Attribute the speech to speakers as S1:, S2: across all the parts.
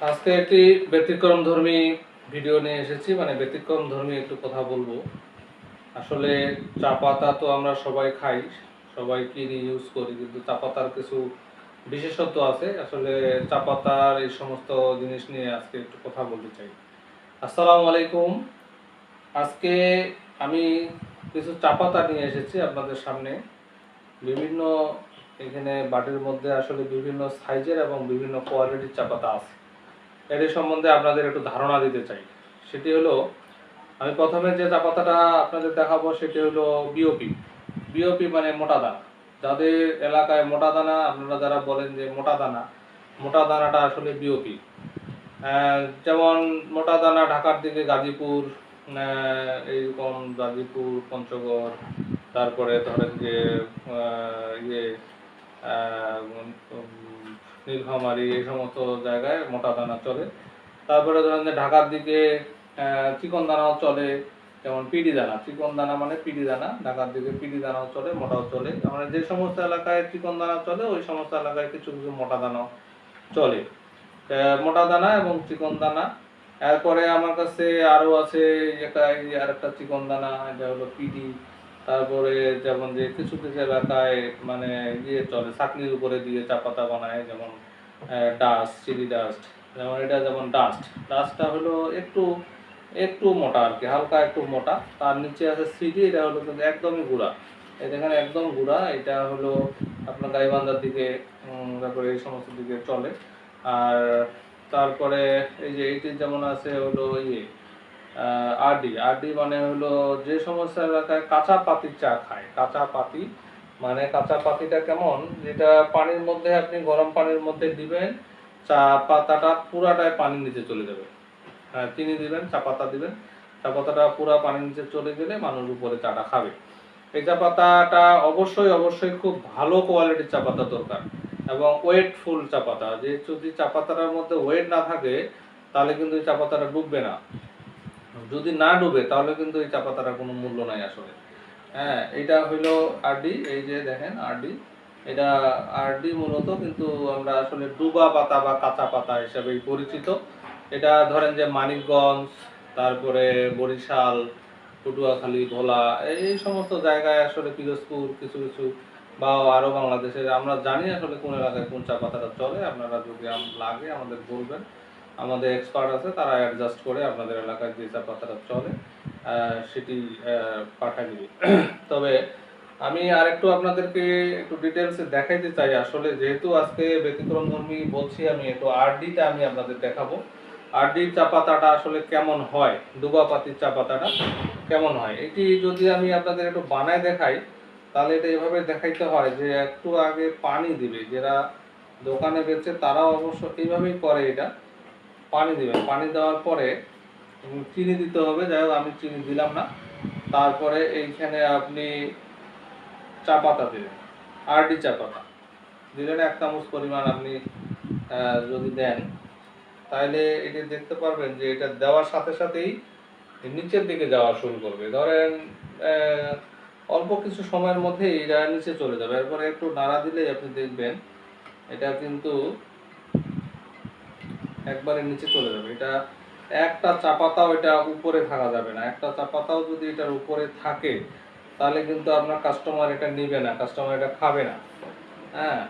S1: আজকে একটি ব্যতিক্রম ধর্মী ভিডিও নিয়ে এসেছি মানে ব্যতিক্রম ধর্মী একটু কথা বলব। আসলে চা পাতা তো আমরা সবাই খাই, সবাই কিনি ইউজ করি, কিন্তু চা পাতার কিছু বিশেষত্ব আছে। আসলে চা পাতার এই সমস্ত জিনিস নিয়ে আজকে একটু কথা বলতে চাই। আসসালামু আলাইকুম। আজকে আমি কিছু চা পাতা নিয়ে এসেছি আপনাদের সামনে। বিভিন্ন এখানে বাটির মধ্যে আসলে বিভিন্ন সাইজের এবং বিভিন্ন কোয়ালিটির চা পাতা আছে। এর সম্বন্ধে আপনাদের একটু ধারণা দিতে চাই। সেটি হলো, আমি প্রথমে যে চা পাতাটা আপনাদের দেখাবো সেটি হলো বিওপি বিওপি মানে মোটা দানা। যাদের এলাকায় মোটা দানা, আপনারা যারা বলেন যে মোটা দানা, মোটা দানাটা আসলে বিওপি যেমন মোটা দানা ঢাকার দিকে গাজীপুর এইরকম গাজীপুর, পঞ্চগড়, তারপরে ধরেন যে ইয়ে নীলফামারী এই সমস্ত জায়গায় মোটা দানা চলে। তারপরে ধরেন যে ঢাকার দিকে চিকন দানাও চলে, যেমন পিডি দানা চিকন দানা মানে পিডি দানা ঢাকার দিকে পিডি দানাও চলে, মোটাও চলে। মানে যে সমস্ত এলাকায় চিকন দানা চলে, ওই সমস্ত এলাকায় কিছু কিছু মোটা দানাও চলে। মোটা দানা এবং চিকন দানা এরপরে আমার কাছে আরও আছে একটা আর একটা চিকন দানা এটা হলো পিডি। তারপরে যেমন যে কিছু কিছু এলাকায় মানে ইয়ে চলে চাকনির উপরে দিয়ে চা পাতা বানায়, যেমন ডাস্ট চিলি ডাস্ট যেমন এটা যেমন ডাস্ট ডাস্টটা হলো একটু একটু মোটা আর কি, হালকা একটু মোটা, তার নিচে আছে সিডি এটা হলো কিন্তু একদমই গুঁড়া। এই দেখেন একদম গুঁড়া, এটা হলো আপনার গাইবান্ধার দিকে তারপরে এই সমস্ত দিকে চলে। আর তারপরে এই যে এইটি যেমন আছে হলো ইয়ে আরডি আরডি মানে হলো যে সমস্ত এলাকায় কাঁচা পাতির চা খায়। কাঁচা পাতি মানে কাঁচা পাতিটা কেমন? যেটা পানির মধ্যে আপনি গরম পানির মধ্যে দিবেন, চা পাতাটা পুরাটাই পানির নিচে চলে যাবে। হ্যাঁ চিনি দিবেন, চা পাতা দিবেন। চা পাতাটা পুরা পানির নিচে চলে গেলে মানুষ উপরে চাটা খাবে। এই চা পাতাটা অবশ্যই অবশ্যই খুব ভালো কোয়ালিটির চা পাতা দরকার এবং ওয়েটফুল চা পাতা। যে যদি চা পাতাটার মধ্যে ওয়েট না থাকে, তাহলে কিন্তু চা পাতাটা ডুববে না। যদি না ডুবে, তাহলে কিন্তু এই চা পাতাটার কোনো মূল্য নাই আসলে। হ্যাঁ এটা হইল আরডি এই যে দেখেন আরডি এটা আরডি মূলত কিন্তু আমরা আসলে ডুবা পাতা বা কাঁচা পাতা হিসাবেই পরিচিত। এটা ধরেন যে মানিকগঞ্জ, তারপরে বরিশাল, পটুয়াখালী, ভোলা, এই সমস্ত জায়গায় আসলে পিরোজপুর কিছু কিছু বা আরও বাংলাদেশে আমরা জানি আসলে কোন এলাকায় কোন চা পাতাটা চলে, আপনারা যদি লাগে আমাদের বলবেন। আমাদের এক্সপার্ট আছে, তারা অ্যাডজাস্ট করে আপনাদের এলাকার যে চা পাতাটা চলে সেটি পাঠায় দিবে। তবে আমি আরেকটু আপনাদেরকে একটু ডিটেলসে দেখাইতে চাই। আসলে যেহেতু আজকে ব্যতিক্রম ধর্মী বলছি আমি একটু আরডিটা আমি আপনাদের দেখাবো। আরডির চা পাতাটা আসলে কেমন হয়? দুবা পাতির চা পাতাটা কেমন হয়? এটি যদি আমি আপনাদের একটু বানায় দেখাই, তাহলে এটা এভাবে দেখাইতে হয় যে একটু আগে পানি দিবে। যারা দোকানে বেচে তারাও অবশ্য এইভাবেই করে এটা। পানি দিবেন। পানি দেওয়ার পরে চিনি দিতে হবে। যাই হোক, আমি চিনি দিলাম না। তারপরে এইখানে আপনি চা পাতা দিলেন আরডি চা পাতা। দিলেন এক চামচ পরিমাণ আপনি যদি দেন তাহলে এটা দেখতে পারবেন যে এটা দেওয়ার সাথে সাথেই নিচের দিকে যাওয়া শুরু করবে। ধরেন অল্প কিছু সময়ের মধ্যে এটা নিচে চলে যাবে। এরপরে একটু নাড়া দিলেই আপনি দেখবেন, এটা কিন্তু একবারে নিচে চলে যাবে। এটা একটা চা পাতাও এটা উপরে থাকা যাবে না। একটা চা পাতাও যদি এটার উপরে থাকে, তাহলে কিন্তু আপনার কাস্টমার এটা নিবে না কাস্টমার এটা খাবে না। হ্যাঁ?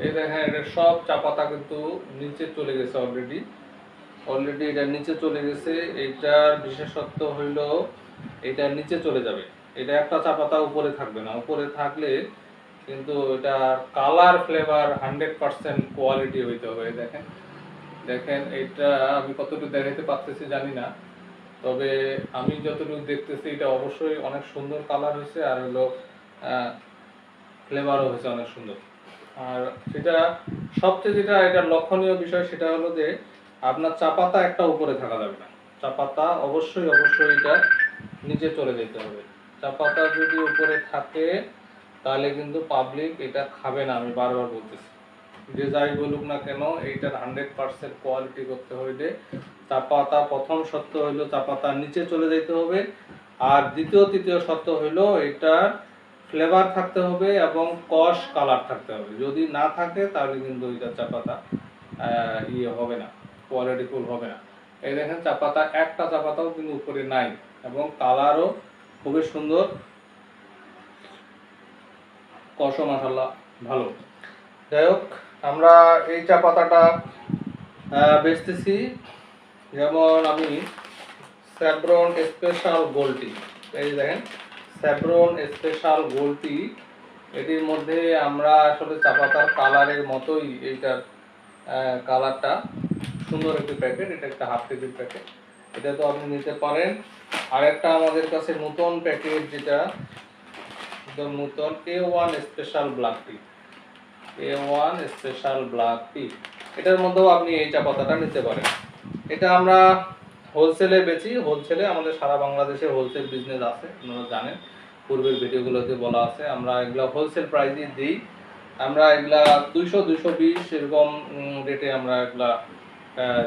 S1: এই দেখেন, এটা সব চা পাতা কিন্তু নিচে চলে গেছে অলরেডি অলরেডি এটা নিচে চলে গেছে। এটার বিশেষত্ব হইল, এটা নিচে চলে যাবে। এটা একটা চা পাতা উপরে থাকবে না। উপরে থাকলে কিন্তু এটা colour flavour hundred percent quality হইতে হবে, দেখেন। দেখেন, এটা আমি কতটুকু দেখাইতে পারতেছি জানি না। তবে আমি যতটুকু দেখতেছি, এটা অবশ্যই অনেক সুন্দর কালার হয়েছে আর হলো ফ্লেভারও হয়েছে অনেক সুন্দর। আর সেটা সবচেয়ে যেটা এটা লক্ষণীয় বিষয় সেটা হলো যে, আপনার চা পাতা একটা উপরে থাকা যাবে না। চা পাতা অবশ্যই অবশ্যই এটা নিচে চলে যেতে হবে। চা পাতা যদি উপরে থাকে তাহলে কিন্তু পাবলিক এটা খাবে না, আমি বারবার বলতেছি। যে যাই বলুক না কেন, এইটার হান্ড্রেড পার্সেন্ট কোয়ালিটি করতে হইলে চা পাতা প্রথম সত্য হইল চা পাতা নিচে চলে যেতে হবে। আর দ্বিতীয়, তৃতীয় সত্য হইল এটার ফ্লেভার থাকতে হবে এবং কষ কালার থাকতে হবে। যদি না থাকে, তাহলে কিন্তু ওইটা চা পাতা ইয়ে হবে না কোয়ালিটিফুল হবে না। এই দেখেন চা পাতা একটা চা পাতাও কিন্তু উপরে নাই এবং কালারও খুবই সুন্দর। কষ মাসাল্লাহ ভালো। যাই হোক আমরা এই চা পাতাটা বেচতেছি। যেমন আমি স্যাব্রন স্পেশাল গোলটি, এই দেখেন, স্যাব্রন স্পেশাল গোলটি, এটির মধ্যে আমরা আসলে চা পাতার কালারের মতোই এইটার কালারটা, সুন্দর একটি প্যাকেট, এটা একটা হাফ কেজির প্যাকেট। এটা তো আপনি নিতে পারেন। আরেকটা আমাদের কাছে নতুন প্যাকেট, যেটা নতুন A one special black tea A one special black tea এটার মধ্যেও আপনি এই চা পাতাটা নিতে পারেন। এটা আমরা হোলসেলে বেচি। হোলসেলে আমাদের সারা বাংলাদেশে হোলসেল বিজনেস আছে, আপনারা জানেন। পূর্বের ভিডিওগুলোতে বলা আছে। আমরা এগুলা হোলসেল প্রাইসে দিই। আমরা এগুলা দুইশো দুইশো বিশ এরকম রেটে আমরা এগুলা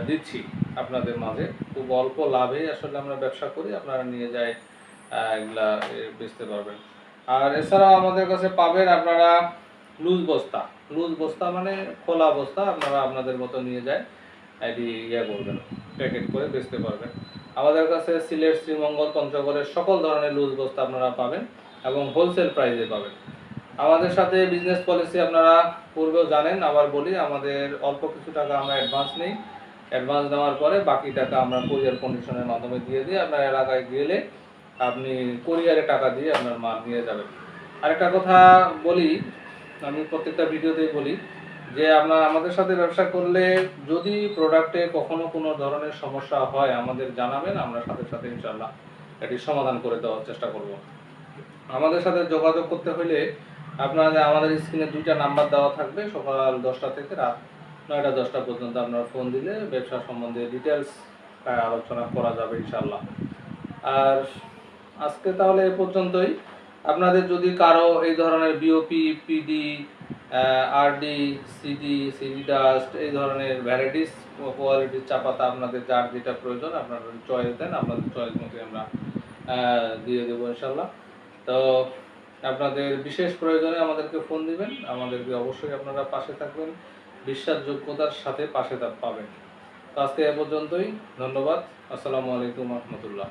S1: দিচ্ছি আপনাদের মাঝে। খুব অল্প লাভে আসলে আমরা ব্যবসা করি। আপনারা নিয়ে যায় এগুলা বেচতে পারবেন। আর এছাড়া আমাদের কাছে পাবেন আপনারা লুজ বস্তা। লুজ বস্তা মানে খোলা বস্তা, আপনারা আপনাদের মতো নিয়ে যায় এটি ইয়ে করবেন, প্যাকেট করে বেচতে পারবেন। আমাদের কাছে সিলেট, শ্রীমঙ্গল, পঞ্চগড়ের সকল ধরনের লুজ বস্তা আপনারা পাবেন এবং হোলসেল প্রাইসে পাবেন। আমাদের সাথে বিজনেস পলিসি আপনারা পূর্বেও জানেন, আবার বলি, আমাদের অল্প কিছু টাকা আমরা অ্যাডভান্স নেই। অ্যাডভান্স নেওয়ার পরে বাকি টাকা আমরা কুরিয়ার কন্ডিশনের মাধ্যমে দিয়ে দিই। আপনার এলাকায় গেলে আপনি কুরিয়ারে টাকা দিয়ে আপনার মাল নিয়ে যাবেন। আরেকটা কথা বলি, আমি প্রত্যেকটা ভিডিওতেই বলি, যে আপনার আমাদের সাথে ব্যবসা করলে যদি প্রোডাক্টে কখনো কোনো ধরনের সমস্যা হয়, আমাদের জানাবেন, আমরা সাথে সাথে ইনশাল্লাহ এটি সমাধান করে দেওয়ার চেষ্টা করব। আমাদের সাথে যোগাযোগ করতে হলে আপনাদের আমাদের স্ক্রিনে দুইটা নাম্বার দেওয়া থাকবে, সকাল দশটা থেকে রাত নয়টা দশটা পর্যন্ত আপনারা ফোন দিলে ব্যবসা সম্বন্ধে ডিটেলস আলোচনা করা যাবে ইনশাল্লাহ আর আজকে তাহলে এ পর্যন্তই। আপনাদের যদি কারও এই ধরনের BOP PD RD CD CD dust এই ধরনের ভ্যারাইটিস কোয়ালিটির চা পাতা আপনাদের যার যেটা প্রয়োজন, আপনারা চয়েস দেন, আপনাদের চয়েস মতো আমরা দিয়ে দেবো ইনশাল্লাহ। তো আপনাদের বিশেষ প্রয়োজনে আমাদেরকে ফোন দিবেন, আমাদেরকে অবশ্যই আপনারা পাশে থাকবেন, বিশ্বাসযোগ্যতার সাথে পাশে পাবেন। আজকে এ পর্যন্তই, ধন্যবাদ, আসসালামু আলাইকুম রহমতুল্লাহ।